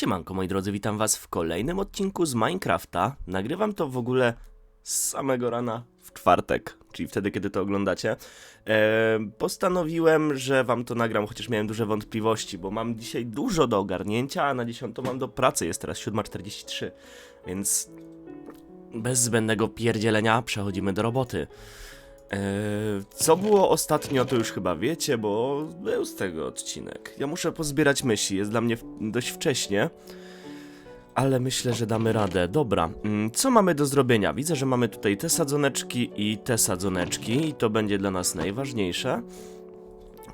Siemanko moi drodzy, witam was w kolejnym odcinku z Minecrafta. Nagrywam to w ogóle z samego rana w czwartek, czyli wtedy, kiedy to oglądacie. E, postanowiłem, że wam to nagram, chociaż miałem duże wątpliwości, bo mam dzisiaj dużo do ogarnięcia, a na 10 mam do pracy, jest teraz 7.43, więc bez zbędnego pierdzielenia przechodzimy do roboty. Eee, Co było ostatnio, to już chyba wiecie, bo był z tego odcinek. Ja muszę pozbierać myśli, jest dla mnie dość wcześnie, ale myślę, że damy radę. Dobra, mm, co mamy do zrobienia? Widzę, że mamy tutaj te sadzoneczki i te sadzoneczki, i to będzie dla nas najważniejsze.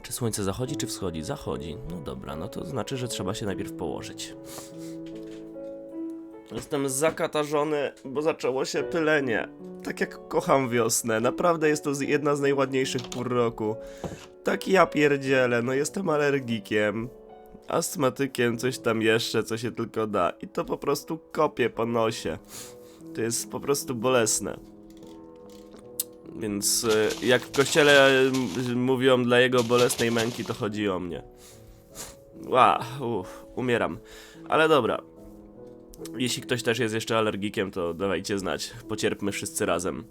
Czy słońce zachodzi, czy wschodzi? Zachodzi. No dobra, no to znaczy, że trzeba się najpierw położyć. Jestem zakatarzony, bo zaczęło się pylenie. Tak jak kocham wiosnę. Naprawdę jest to jedna z najładniejszych pór roku. Tak ja pierdzielę, no jestem alergikiem. Astmatykiem, coś tam jeszcze, co się tylko da. I to po prostu kopie po nosie. To jest po prostu bolesne. Więc y, jak w kościele mówią dla jego bolesnej męki, to chodzi o mnie. Ła, uff, umieram. Ale dobra, jeśli ktoś też jest jeszcze alergikiem, to dawajcie znać. Pocierpmy wszyscy razem.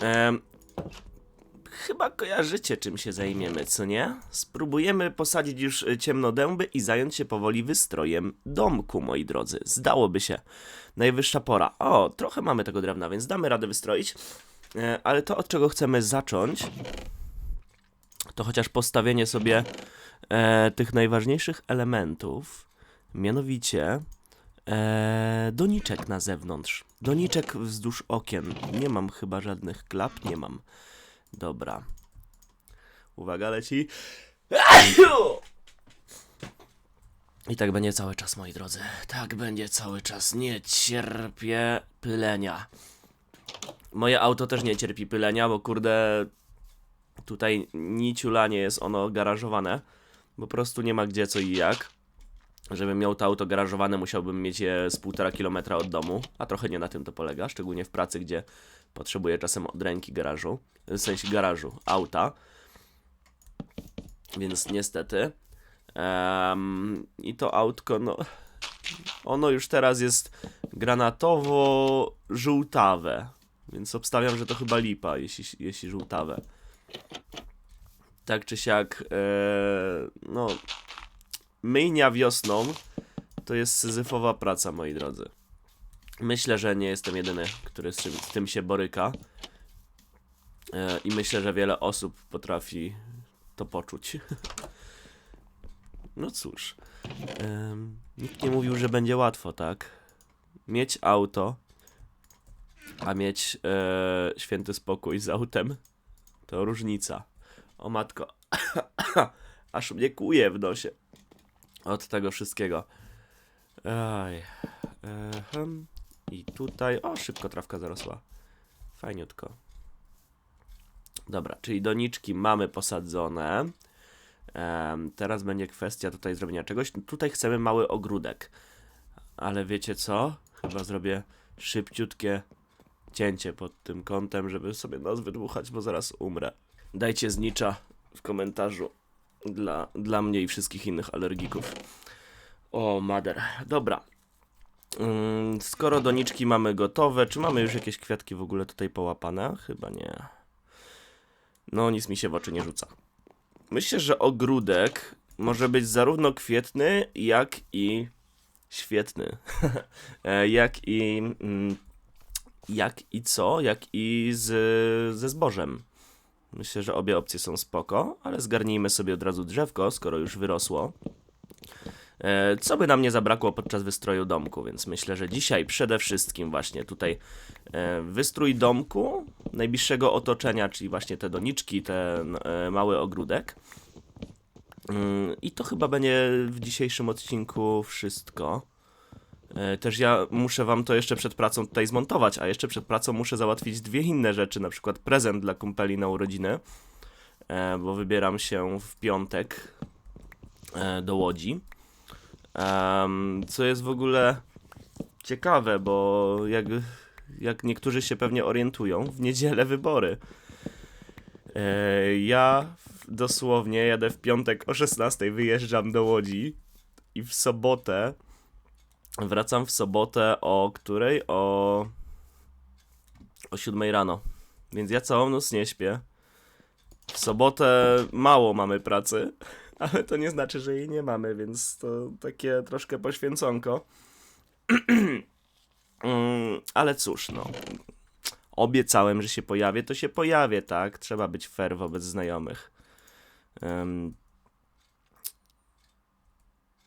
Em, chyba kojarzycie, czym się zajmiemy, co nie? Spróbujemy posadzić już ciemnodęby i zająć się powoli wystrojem domku, moi drodzy. Zdałoby się. Najwyższa pora. O, trochę mamy tego drewna, więc damy radę wystroić. E, ale to, od czego chcemy zacząć, to chociaż postawienie sobie e, tych najważniejszych elementów. Mianowicie Eee, doniczek na zewnątrz. Doniczek wzdłuż okien. Nie mam chyba żadnych klap, nie mam. Dobra. Uwaga, leci. I tak będzie cały czas, moi drodzy. Tak będzie cały czas. Nie cierpię pylenia. Moje auto też nie cierpi pylenia, bo kurde. Tutaj niciula nie jest ono garażowane. Po prostu nie ma gdzie, co i jak. Żebym miał to auto garażowane, musiałbym mieć je z półtora kilometra od domu, a trochę nie na tym to polega, szczególnie w pracy, gdzie potrzebuję czasem od ręki garażu, w sensie garażu, auta. Więc niestety. Em, I to autko, no. Ono już teraz jest granatowo-żółtawe. Więc obstawiam, że to chyba lipa, jeśli, jeśli żółtawe. Tak czy siak, e, no, myjnia wiosną to jest syzyfowa praca, moi drodzy. Myślę, że nie jestem jedyny, który z, czym, z tym się boryka. E, I myślę, że wiele osób potrafi to poczuć. no cóż. Em, nikt nie mówił, że będzie łatwo, tak? Mieć auto, a mieć e, święty spokój z autem, to różnica. O matko. Aż mnie kuje w nosie od tego wszystkiego. Aj. Ehem. I tutaj. O, szybko trawka zarosła. Fajniutko. Dobra, czyli doniczki mamy posadzone. Teraz będzie kwestia tutaj zrobienia czegoś. Tutaj chcemy mały ogródek. Ale wiecie co? Chyba zrobię szybciutkie cięcie pod tym kątem, żeby sobie nos wydmuchać, bo zaraz umrę. Dajcie znicza w komentarzu dla, dla mnie i wszystkich innych alergików. O, mader. Dobra. Ym, skoro doniczki mamy gotowe, czy mamy już jakieś kwiatki w ogóle tutaj połapane? Chyba nie. No, nic mi się w oczy nie rzuca. Myślę, że ogródek może być zarówno kwietny, jak i świetny. E, jak i. mm, Jak i co? Jak i z, ze zbożem. Myślę, że obie opcje są spoko, ale zgarnijmy sobie od razu drzewko, skoro już wyrosło. E, co by nam nie zabrakło podczas wystroju domku, więc myślę, że dzisiaj przede wszystkim właśnie tutaj e, wystrój domku, najbliższego otoczenia, czyli właśnie te doniczki, ten e, mały ogródek. Mm, I to chyba będzie w dzisiejszym odcinku wszystko. E, Też ja muszę wam to jeszcze przed pracą tutaj zmontować, a jeszcze przed pracą muszę załatwić dwie inne rzeczy, na przykład prezent dla kumpeli na urodziny, e, bo wybieram się w piątek e, do Łodzi. Co jest w ogóle ciekawe, bo jak, jak niektórzy się pewnie orientują, w niedzielę wybory. Ja dosłownie jadę w piątek o 16, wyjeżdżam do Łodzi i w sobotę Wracam w sobotę o której? O. O 7 rano. Więc ja całą noc nie śpię. W sobotę mało mamy pracy, ale to nie znaczy, że jej nie mamy, więc to takie troszkę poświęconko. Mm, ale cóż, no. Obiecałem, że się pojawię, to się pojawię, tak? Trzeba być fair wobec znajomych.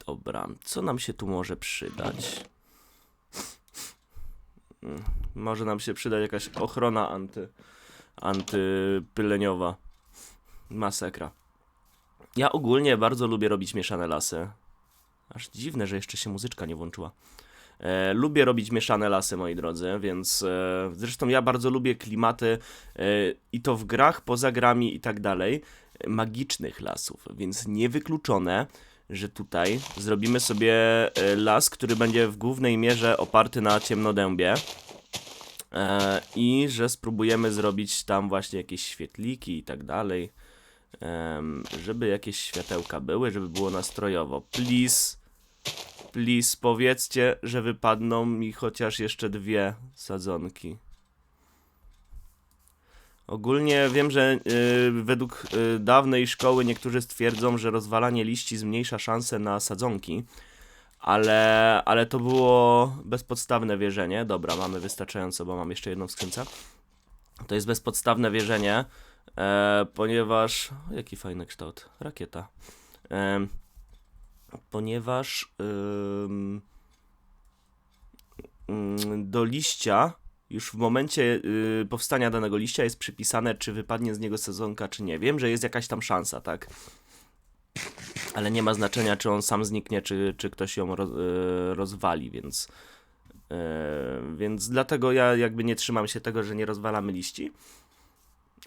Dobra, co nam się tu może przydać? Mm, Może nam się przydać jakaś ochrona anty, antypyleniowa. Masakra. Ja ogólnie bardzo lubię robić mieszane lasy. Aż dziwne, że jeszcze się muzyczka nie włączyła. E, lubię robić mieszane lasy, moi drodzy, więc e, zresztą ja bardzo lubię klimaty e, i to w grach, poza grami i tak dalej, magicznych lasów, więc niewykluczone, że tutaj zrobimy sobie e, las, który będzie w głównej mierze oparty na ciemnodębie e, i że spróbujemy zrobić tam właśnie jakieś świetliki i tak dalej, żeby jakieś światełka były, żeby było nastrojowo. Please, please, powiedzcie, że wypadną mi chociaż jeszcze dwie sadzonki. Ogólnie wiem, że y, według y, dawnej szkoły niektórzy stwierdzą, że rozwalanie liści zmniejsza szanse na sadzonki, ale, ale to było bezpodstawne wierzenie. Dobra, mamy wystarczająco, bo mam jeszcze jedną w. To jest bezpodstawne wierzenie, e, ponieważ... Jaki fajny kształt. Rakieta. Em, ponieważ ym, do liścia już w momencie y, powstania danego liścia jest przypisane, czy wypadnie z niego sezonka, czy nie. Wiem, że jest jakaś tam szansa, tak? Ale nie ma znaczenia, czy on sam zniknie, czy, czy ktoś ją roz, y, rozwali, więc. y, więc dlatego ja jakby nie trzymam się tego, że nie rozwalamy liści.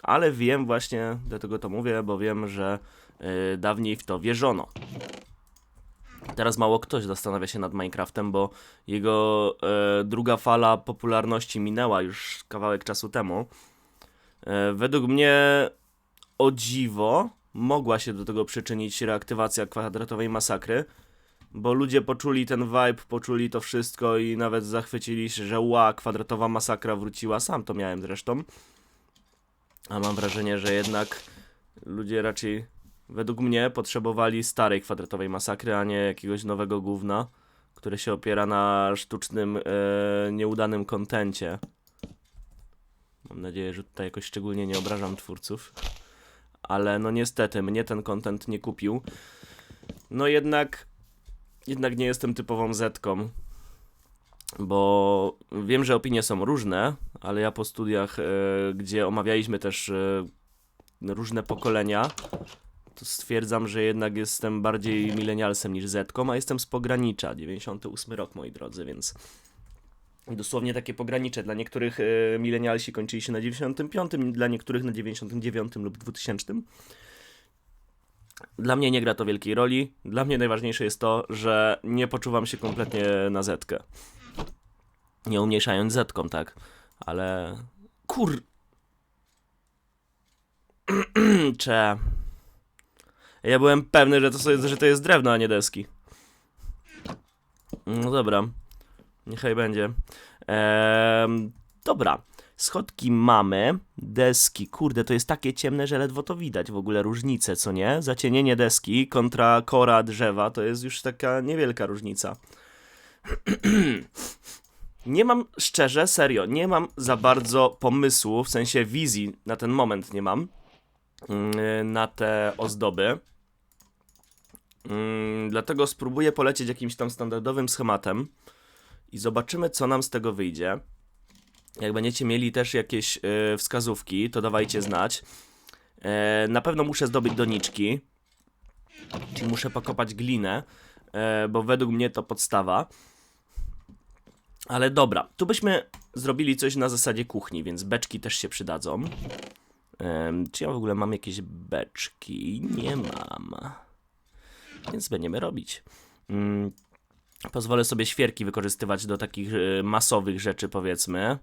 Ale wiem właśnie, dlatego to mówię, bo wiem, że dawniej w to wierzono. Teraz mało ktoś zastanawia się nad Minecraftem, bo jego e, druga fala popularności minęła już kawałek czasu temu. E, według mnie o dziwo mogła się do tego przyczynić reaktywacja kwadratowej masakry, bo ludzie poczuli ten vibe, poczuli to wszystko i nawet zachwycili się, że ła, kwadratowa masakra wróciła. Sam to miałem zresztą. A mam wrażenie, że jednak ludzie raczej według mnie potrzebowali starej kwadratowej masakry, a nie jakiegoś nowego gówna, które się opiera na sztucznym, e, nieudanym kontencie. Mam nadzieję, że tutaj jakoś szczególnie nie obrażam twórców. Ale no niestety, mnie ten kontent nie kupił. No jednak, jednak nie jestem typową zetką. Bo wiem, że opinie są różne, ale ja po studiach, e, gdzie omawialiśmy też e, różne pokolenia, stwierdzam, że jednak jestem bardziej milenialsem niż zetką, a jestem z pogranicza, 98 rok, moi drodzy, więc dosłownie takie pogranicze. Dla niektórych e, milenialsi kończyli się na 95, dla niektórych na 99 lub 2000. Dla mnie nie gra to wielkiej roli. Dla mnie najważniejsze jest to, że nie poczuwam się kompletnie na zetkę. Nie umniejszając zetką, tak. Ale... Kur... Cze... Ja byłem pewny, że to, że to jest drewno, a nie deski. No dobra. Niechaj będzie. Dobra. Schodki mamy. Deski. Kurde, to jest takie ciemne, że ledwo to widać. W ogóle różnice, co nie? Zacienienie deski kontra kora drzewa to jest już taka niewielka różnica. Nie mam, szczerze, serio, nie mam za bardzo pomysłu, w sensie wizji na ten moment nie mam mm, na te ozdoby. Mm, dlatego spróbuję polecieć jakimś tam standardowym schematem i zobaczymy, co nam z tego wyjdzie. Jak będziecie mieli też jakieś y, wskazówki, to dawajcie znać. E, na pewno muszę zdobyć doniczki, czyli muszę pokopać glinę, e, bo według mnie to podstawa. Ale dobra, tu byśmy zrobili coś na zasadzie kuchni, więc beczki też się przydadzą. Czy ja w ogóle mam jakieś beczki? Nie mam. Więc będziemy robić. Mm, pozwolę sobie świerki wykorzystywać do takich e, masowych rzeczy, powiedzmy.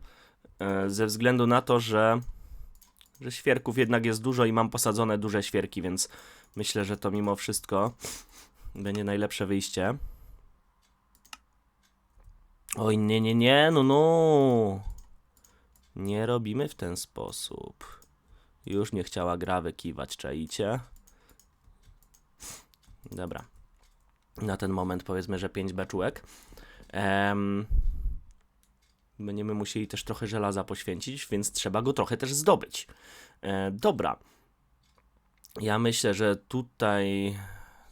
E, ze względu na to, że, że świerków jednak jest dużo i mam posadzone duże świerki, więc myślę, że to mimo wszystko będzie najlepsze wyjście. Oj, nie, nie, nie, no, no. Nie robimy w ten sposób. Już nie chciała gra wykiwać, czaicie? Dobra. Na ten moment powiedzmy, że 5 beczułek. Em, będziemy musieli też trochę żelaza poświęcić, więc trzeba go trochę też zdobyć. E, dobra. Ja myślę, że tutaj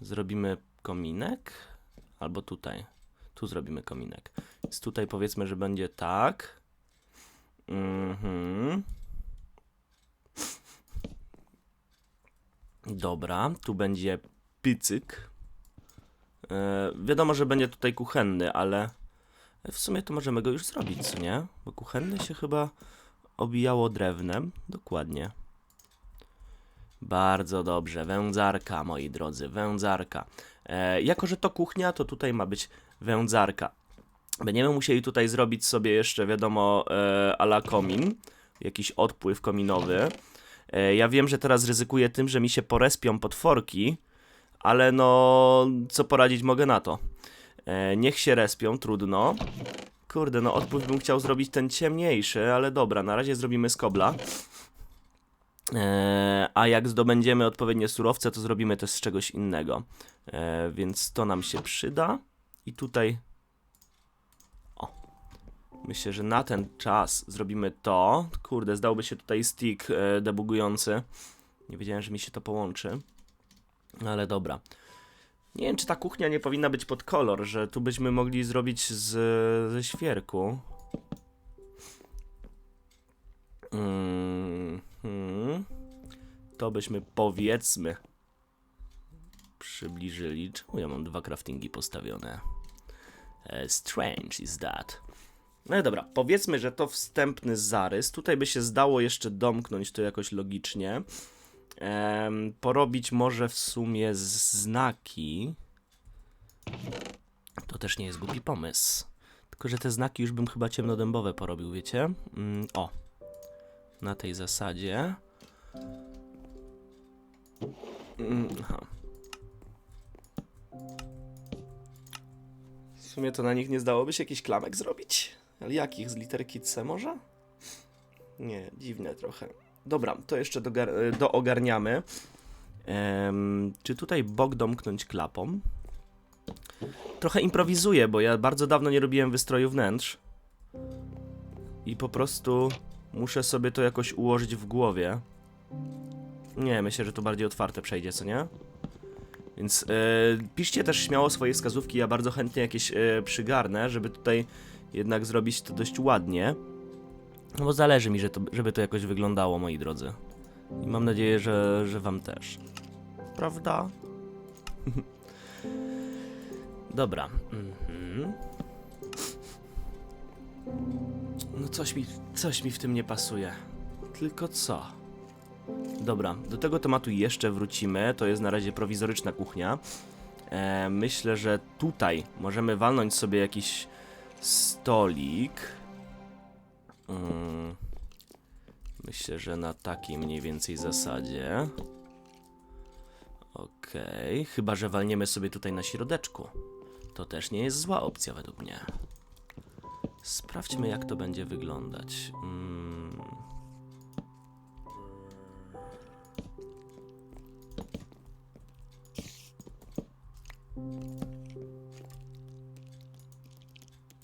zrobimy kominek. Albo tutaj. Tu zrobimy kominek. Więc tutaj powiedzmy, że będzie tak. Mhm. Dobra, tu będzie picyk. E, wiadomo, że będzie tutaj kuchenny, ale w sumie to możemy go już zrobić, co nie? Bo kuchenny się chyba obijało drewnem. Dokładnie. Bardzo dobrze. Wędzarka, moi drodzy, wędzarka. E, jako, że to kuchnia, to tutaj ma być wędzarka. Będziemy musieli tutaj zrobić sobie jeszcze, wiadomo, e, ala komin. Jakiś odpływ kominowy. E, ja wiem, że teraz ryzykuję tym, że mi się porespią potworki, ale no, co poradzić mogę na to. E, niech się respią, trudno. Kurde, no odpływ bym chciał zrobić ten ciemniejszy, ale dobra, na razie zrobimy z kobla. E, a jak zdobędziemy odpowiednie surowce, to zrobimy też z czegoś innego. E, więc to nam się przyda. I tutaj. O. Myślę, że na ten czas zrobimy to. Kurde, zdałby się tutaj stick e, debugujący. Nie wiedziałem, że mi się to połączy. Ale dobra. Nie wiem, czy ta kuchnia nie powinna być pod kolor, że tu byśmy mogli zrobić z, ze świerku. Mhm. To byśmy powiedzmy przybliżyli. Czemu ja mam dwa craftingi postawione? E, Strange is that. No dobra, powiedzmy, że to wstępny zarys. Tutaj by się zdało jeszcze domknąć to jakoś logicznie. Em, porobić może w sumie znaki. To też nie jest głupi pomysł. Tylko, że te znaki już bym chyba ciemnodębowe porobił, wiecie? Mm, o. Na tej zasadzie. Mm, aha. W sumie to na nich nie zdałoby się jakiś klamek zrobić? Ale jakich? Z literki C może? Nie, dziwne trochę. Dobra, to jeszcze doogarniamy. Czy tutaj bok domknąć klapą? Trochę improwizuję, bo ja bardzo dawno nie robiłem wystroju wnętrz. I po prostu muszę sobie to jakoś ułożyć w głowie. Nie, myślę, że to bardziej otwarte przejdzie, co nie? Więc e, piszcie też śmiało swoje wskazówki, ja bardzo chętnie jakieś e, przygarnę, żeby tutaj jednak zrobić to dość ładnie. No bo zależy mi, że to, żeby to jakoś wyglądało, moi drodzy. I mam nadzieję, że, że wam też. Prawda? Dobra. Mhm. No coś mi, coś mi w tym nie pasuje. Tylko co? Dobra, do tego tematu jeszcze wrócimy. To jest na razie prowizoryczna kuchnia. E, myślę, że tutaj możemy walnąć sobie jakiś stolik. Mm. Myślę, że na takiej mniej więcej zasadzie. Okej, chyba że walniemy sobie tutaj na środeczku. To też nie jest zła opcja według mnie. Sprawdźmy, jak to będzie wyglądać. Mm.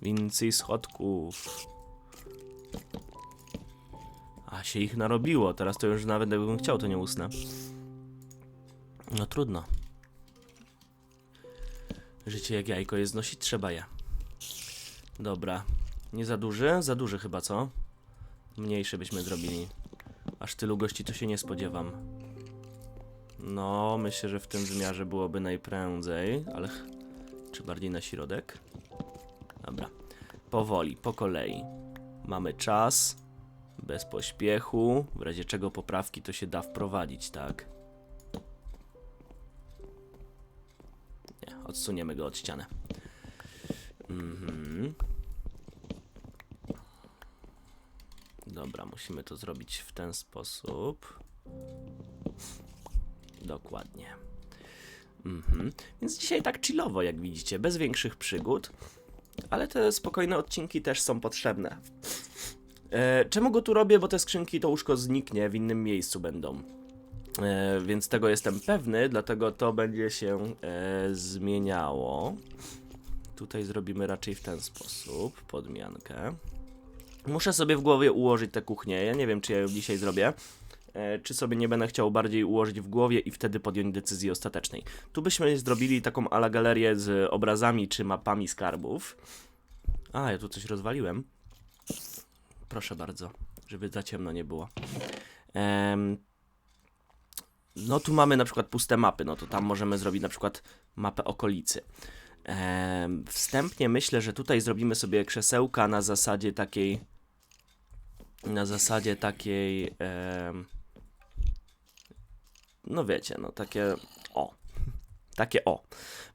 Więcej schodków. A się ich narobiło, teraz to już nawet jakbym chciał, to nie usnę. No trudno. Życie jak jajko jest nosić, trzeba je. Dobra. Nie za duży? Za duży chyba, co? Mniejszy byśmy zrobili. Aż tylu gości to się nie spodziewam. No, myślę, że w tym wymiarze byłoby najprędzej, ale czy bardziej na środek? Dobra. Powoli, po kolei. Mamy czas, bez pośpiechu, w razie czego poprawki to się da wprowadzić, tak? Nie, odsuniemy go od ściany. Mhm. Dobra, musimy to zrobić w ten sposób. Dokładnie. Mhm. Więc dzisiaj tak chillowo, jak widzicie, bez większych przygód. ale te spokojne odcinki też są potrzebne. E, czemu go tu robię? Bo te skrzynki, to łóżko zniknie, w innym miejscu będą. E, więc tego jestem pewny, dlatego to będzie się e, zmieniało. Tutaj zrobimy raczej w ten sposób, podmiankę. Muszę sobie w głowie ułożyć tę kuchnię. Ja nie wiem, czy ja ją dzisiaj zrobię. E, czy sobie nie będę chciał bardziej ułożyć w głowie i wtedy podjąć decyzji ostatecznej. Tu byśmy zrobili taką ala galerię z obrazami czy mapami skarbów. A, ja tu coś rozwaliłem. Proszę bardzo, żeby za ciemno nie było. No tu mamy na przykład puste mapy, no to tam możemy zrobić na przykład mapę okolicy. Wstępnie myślę, że tutaj zrobimy sobie krzesełka na zasadzie takiej na zasadzie takiej no wiecie, no takie o takie o.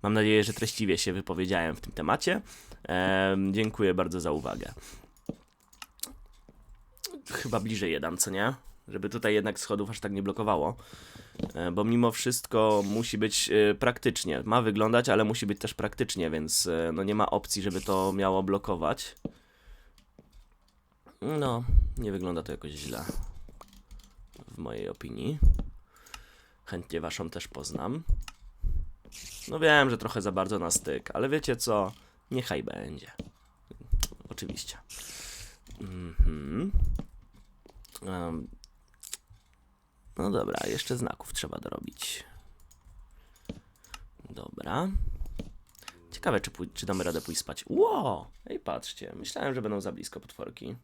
Mam nadzieję, że treściwie się wypowiedziałem w tym temacie. Em, dziękuję bardzo za uwagę. Chyba bliżej jeden, co nie? Żeby tutaj jednak schodów aż tak nie blokowało. E, Bo mimo wszystko musi być e, praktycznie. Ma wyglądać, ale musi być też praktycznie, więc e, no nie ma opcji, żeby to miało blokować. No, nie wygląda to jakoś źle. W mojej opinii. Chętnie waszą też poznam. No wiem, że trochę za bardzo na styk, ale wiecie co? Niechaj będzie. Oczywiście. Mhm. Em, no dobra, jeszcze znaków trzeba dorobić. Dobra. Ciekawe, czy, czy damy radę pójść spać. Ło! Ej, patrzcie. Myślałem, że będą za blisko potworki.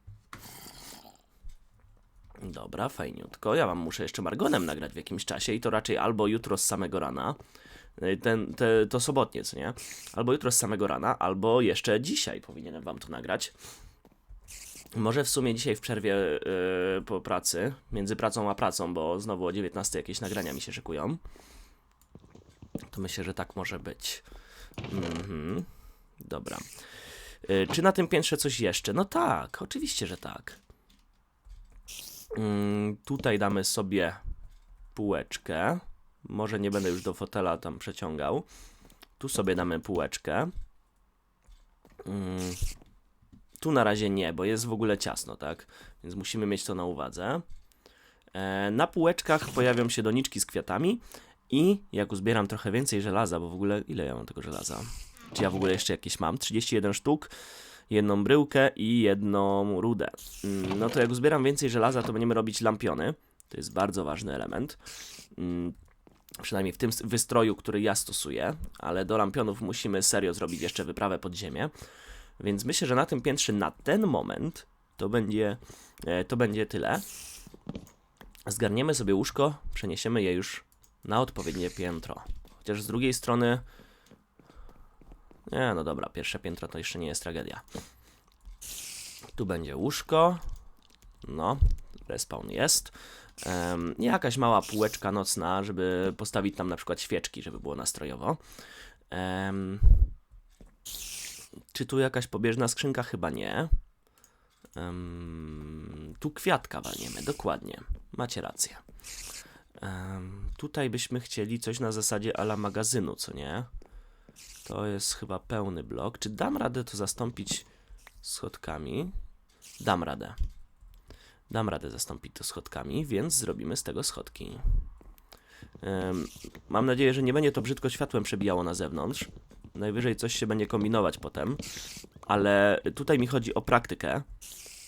Dobra, fajniutko. Ja wam muszę jeszcze Margonem nagrać w jakimś czasie i to raczej albo jutro z samego rana. Ten, te, to sobotnie, co nie? Albo jutro z samego rana, albo jeszcze dzisiaj powinienem wam to nagrać. Może w sumie dzisiaj w przerwie yy, po pracy, między pracą a pracą, bo znowu o 19 jakieś nagrania mi się szykują. To myślę, że tak może być. Mhm. Dobra. Yy, czy na tym piętrze coś jeszcze? No tak, oczywiście, że tak. Mm, tutaj damy sobie półeczkę. Może nie będę już do fotela tam przeciągał. Tu sobie damy półeczkę. Mm, tu na razie nie, bo jest w ogóle ciasno, tak? Więc musimy mieć to na uwadze. E, na półeczkach pojawią się doniczki z kwiatami i jak uzbieram trochę więcej żelaza, bo w ogóle ile ja mam tego żelaza? Czy ja w ogóle jeszcze jakieś mam? 31 sztuk, jedną bryłkę i jedną rudę. Mm, No to jak uzbieram więcej żelaza, to będziemy robić lampiony. To jest bardzo ważny element. Mm, Przynajmniej w tym wystroju, który ja stosuję, ale do lampionów musimy serio zrobić jeszcze wyprawę pod ziemię. Więc myślę, że na tym piętrze na ten moment to będzie, e, to będzie tyle. Zgarniemy sobie łóżko, przeniesiemy je już na odpowiednie piętro. Chociaż z drugiej strony. Nie, no dobra, pierwsze piętro to jeszcze nie jest tragedia. Tu będzie łóżko. No, respawn jest. Em, jakaś mała półeczka nocna, żeby postawić tam na przykład świeczki, żeby było nastrojowo. Em, czy tu jakaś pobieżna skrzynka? Chyba nie. Em, tu kwiatka walniemy, dokładnie. Macie rację. Em, tutaj byśmy chcieli coś na zasadzie ala magazynu, co nie? To jest chyba pełny blok. Czy dam radę to zastąpić schodkami? Dam radę. Dam radę zastąpić to schodkami, więc zrobimy z tego schodki. Em, mam nadzieję, że nie będzie to brzydko światłem przebijało na zewnątrz. Najwyżej coś się będzie kombinować potem, ale tutaj mi chodzi o praktykę,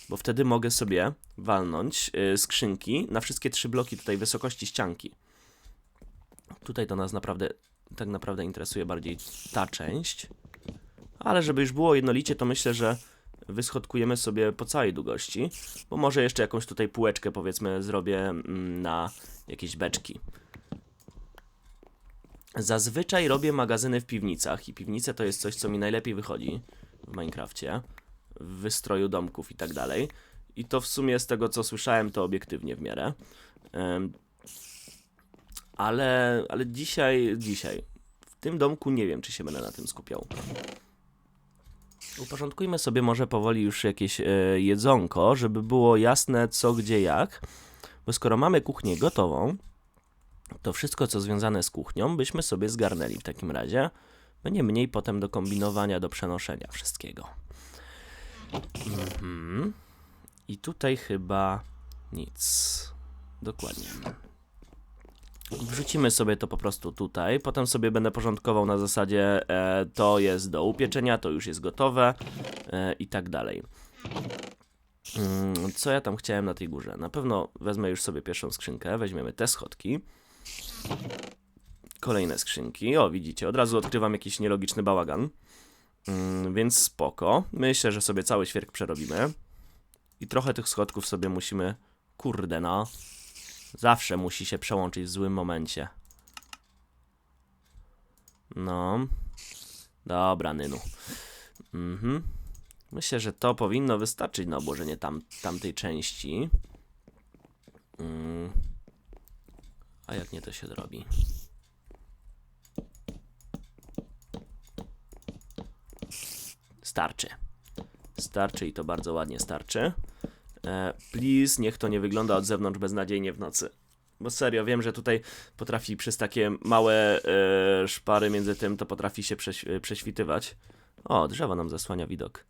bo wtedy mogę sobie walnąć y, skrzynki na wszystkie trzy bloki tutaj wysokości ścianki. Tutaj to nas naprawdę, tak naprawdę interesuje bardziej ta część, ale żeby już było jednolicie, to myślę, że wyschodkujemy sobie po całej długości, bo może jeszcze jakąś tutaj półeczkę powiedzmy zrobię mm, na jakieś beczki. Zazwyczaj robię magazyny w piwnicach i piwnice to jest coś, co mi najlepiej wychodzi w Minecrafcie, w wystroju domków i tak dalej. I to w sumie z tego, co słyszałem, to obiektywnie w miarę. Ale, ale dzisiaj, dzisiaj, w tym domku nie wiem, czy się będę na tym skupiał. Uporządkujmy sobie może powoli już jakieś e, jedzonko, żeby było jasne co, gdzie, jak. Bo skoro mamy kuchnię gotową, to wszystko, co związane z kuchnią, byśmy sobie zgarnęli w takim razie. Będzie mniej potem do kombinowania, do przenoszenia wszystkiego. Mhm. I tutaj chyba nic. Dokładnie. Wrzucimy sobie to po prostu tutaj. Potem sobie będę porządkował na zasadzie e, to jest do upieczenia, to już jest gotowe e, i tak dalej. Mm, Co ja tam chciałem na tej górze? Na pewno wezmę już sobie pierwszą skrzynkę, weźmiemy te schodki. Kolejne skrzynki. O, widzicie, od razu odkrywam jakiś nielogiczny bałagan. Mm, Więc spoko. Myślę, że sobie cały świerk przerobimy. I trochę tych schodków sobie musimy... Kurde no. Zawsze musi się przełączyć w złym momencie. No. Dobra, Nynu. Mhm. Myślę, że to powinno wystarczyć na obłożenie tam, tamtej części. Mm. A jak nie, to się zrobi. Starczy. Starczy i to bardzo ładnie starczy. E, please, niech to nie wygląda od zewnątrz beznadziejnie w nocy. Bo serio, wiem, że tutaj potrafi przez takie małe e, szpary między tym, to potrafi się prześ e, prześwitywać. O, drzewo nam zasłania widok.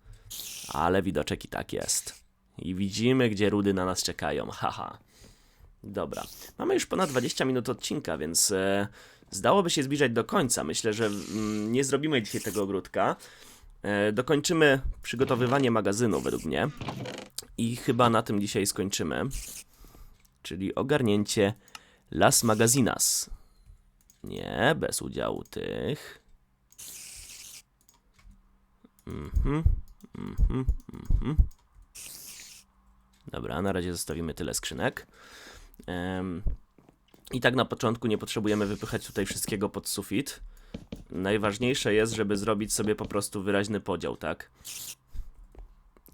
Ale widoczek i tak jest. I widzimy, gdzie rudy na nas czekają. Haha. Dobra. Mamy już ponad 20 minut odcinka, więc e, zdałoby się zbliżać do końca. Myślę, że mm, nie zrobimy dzisiaj tego ogródka. E, dokończymy przygotowywanie magazynu, według mnie. I chyba na tym dzisiaj skończymy. Czyli ogarnięcie Las Magazinas. Nie, bez udziału tych. Mhm, mhm, mhm. Dobra, na razie zostawimy tyle skrzynek. I tak na początku nie potrzebujemy wypychać tutaj wszystkiego pod sufit. Najważniejsze jest, żeby zrobić sobie po prostu wyraźny podział, tak?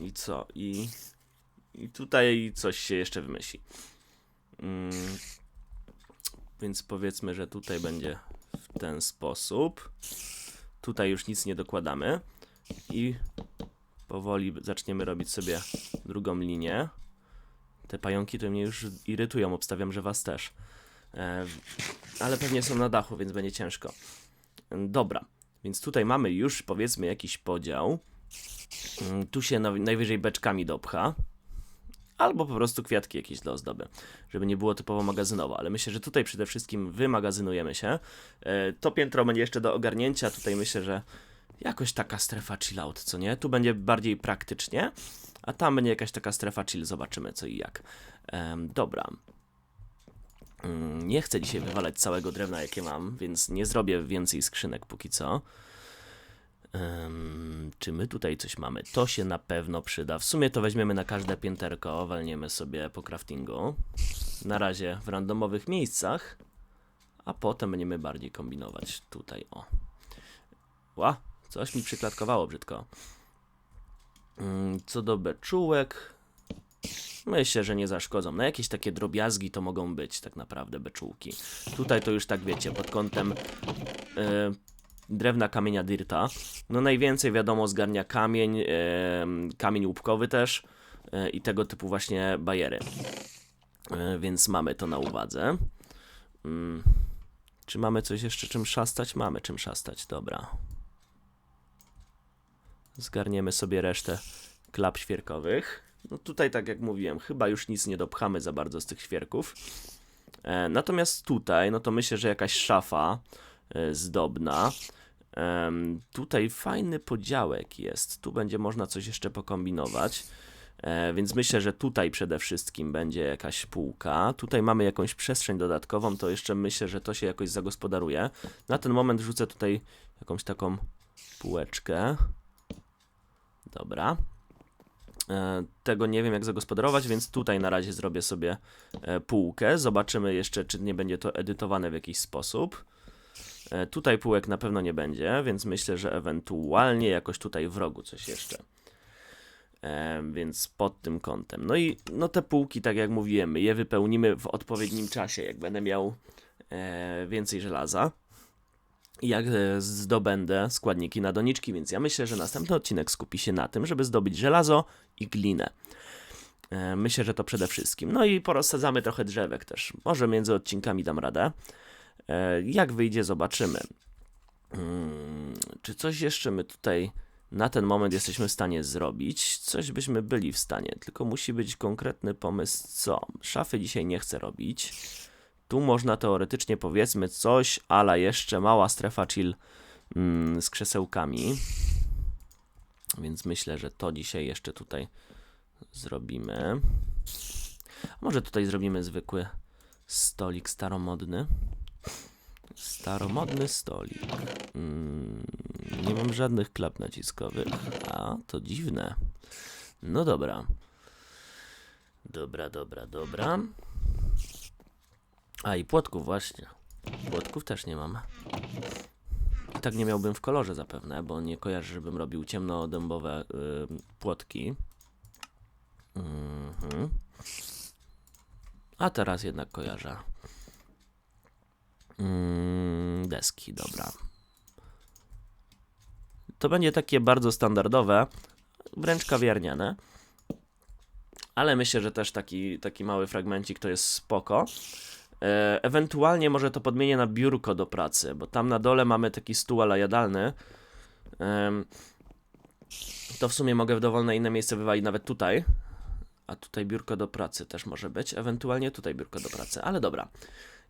I co? I, i tutaj coś się jeszcze wymyśli. Mm, więc powiedzmy, że tutaj będzie w ten sposób. Tutaj już nic nie dokładamy. I powoli zaczniemy robić sobie drugą linię. Te pająki to mnie już irytują, obstawiam, że was też. E, ale pewnie są na dachu, więc będzie ciężko. Dobra, więc tutaj mamy już powiedzmy jakiś podział. Mm, Tu się najwyżej beczkami dopcha. Albo po prostu kwiatki jakieś dla ozdoby, żeby nie było typowo magazynowo, ale myślę, że tutaj przede wszystkim wymagazynujemy się. E, To piętro będzie jeszcze do ogarnięcia, tutaj myślę, że jakoś taka strefa chill out, co nie? Tu będzie bardziej praktycznie, a tam będzie jakaś taka strefa chill, zobaczymy co i jak. Em, dobra. Mm, Nie chcę dzisiaj wywalać całego drewna, jakie mam, więc nie zrobię więcej skrzynek póki co. Em, czy my tutaj coś mamy? To się na pewno przyda. W sumie to weźmiemy na każde pięterko, walniemy sobie po craftingu. Na razie w randomowych miejscach, a potem będziemy bardziej kombinować. Tutaj, o. Ła, coś mi przyklatkowało brzydko. Mm, Co do beczułek, myślę, że nie zaszkodzą. No jakieś takie drobiazgi to mogą być tak naprawdę beczułki. Tutaj to już tak wiecie, pod kątem e, drewna, kamienia, dirta. No najwięcej wiadomo zgarnia kamień, e, kamień łupkowy też e, i tego typu właśnie bajery. Więc mamy to na uwadze. Mm. Czy mamy coś jeszcze czym szastać? Mamy czym szastać, dobra. Zgarniemy sobie resztę klap świerkowych. No tutaj, tak jak mówiłem, chyba już nic nie dopchamy za bardzo z tych świerków. E, natomiast tutaj, no to myślę, że jakaś szafa e, zdobna. Em, tutaj fajny podziałek jest. Tu będzie można coś jeszcze pokombinować. E, więc myślę, że tutaj przede wszystkim będzie jakaś półka. Tutaj mamy jakąś przestrzeń dodatkową, to jeszcze myślę, że to się jakoś zagospodaruje. Na ten moment rzucę tutaj jakąś taką półeczkę. Dobra. E, Tego nie wiem jak zagospodarować, więc tutaj na razie zrobię sobie e, półkę. Zobaczymy jeszcze, czy nie będzie to edytowane w jakiś sposób. E, Tutaj półek na pewno nie będzie, więc myślę, że ewentualnie jakoś tutaj w rogu coś jeszcze. Więc pod tym kątem. No i no te półki, tak jak mówiłem, je wypełnimy w odpowiednim czasie, jak będę miał więcej żelaza. Jak e, zdobędę składniki na doniczki, więc ja myślę, że następny odcinek skupi się na tym, żeby zdobyć żelazo i glinę. E, myślę, że to przede wszystkim. No i porozsadzamy trochę drzewek też. Może między odcinkami dam radę. E, jak wyjdzie, zobaczymy. Mm, czy coś jeszcze my tutaj na ten moment jesteśmy w stanie zrobić? Coś byśmy byli w stanie, tylko musi być konkretny pomysł co. Szafy dzisiaj nie chcę robić. Tu można teoretycznie powiedzmy coś, ale jeszcze mała strefa chill mm, z krzesełkami. Więc myślę, że to dzisiaj jeszcze tutaj zrobimy. Może tutaj zrobimy zwykły stolik staromodny. Staromodny stolik. Mm, nie mam żadnych klap naciskowych. A, to dziwne. No dobra. Dobra, dobra, dobra. A i płotków właśnie. Płotków też nie mam. I tak nie miałbym w kolorze zapewne, bo nie kojarzę, żebym robił ciemnodębowe y, płotki. Mhm. A teraz jednak kojarzę. Mm, deski, dobra. To będzie takie bardzo standardowe, wręcz kawiarniane. Ale myślę, że też taki, taki mały fragmencik to jest spoko. E, ewentualnie może to podmienię na biurko do pracy, bo tam na dole mamy taki stół ala jadalny. To w sumie mogę w dowolne inne miejsce wywalić nawet tutaj. A tutaj biurko do pracy też może być. Ewentualnie tutaj biurko do pracy, ale dobra.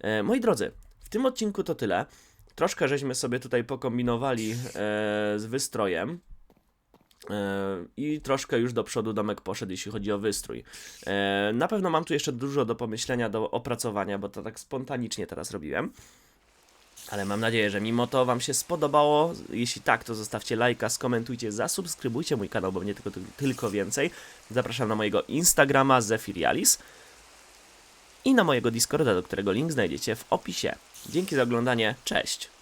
E, moi drodzy, w tym odcinku to tyle. Troszkę żeśmy sobie tutaj pokombinowali e, z wystrojem. E, I troszkę już do przodu domek poszedł, jeśli chodzi o wystrój. E, na pewno mam tu jeszcze dużo do pomyślenia, do opracowania, bo to tak spontanicznie teraz robiłem. Ale mam nadzieję, że mimo to Wam się spodobało. Jeśli tak, to zostawcie lajka, skomentujcie, zasubskrybujcie mój kanał, bo mnie tylko, tylko więcej. Zapraszam na mojego Instagrama Zefirialis i na mojego Discorda, do którego link znajdziecie w opisie. Dzięki za oglądanie, cześć!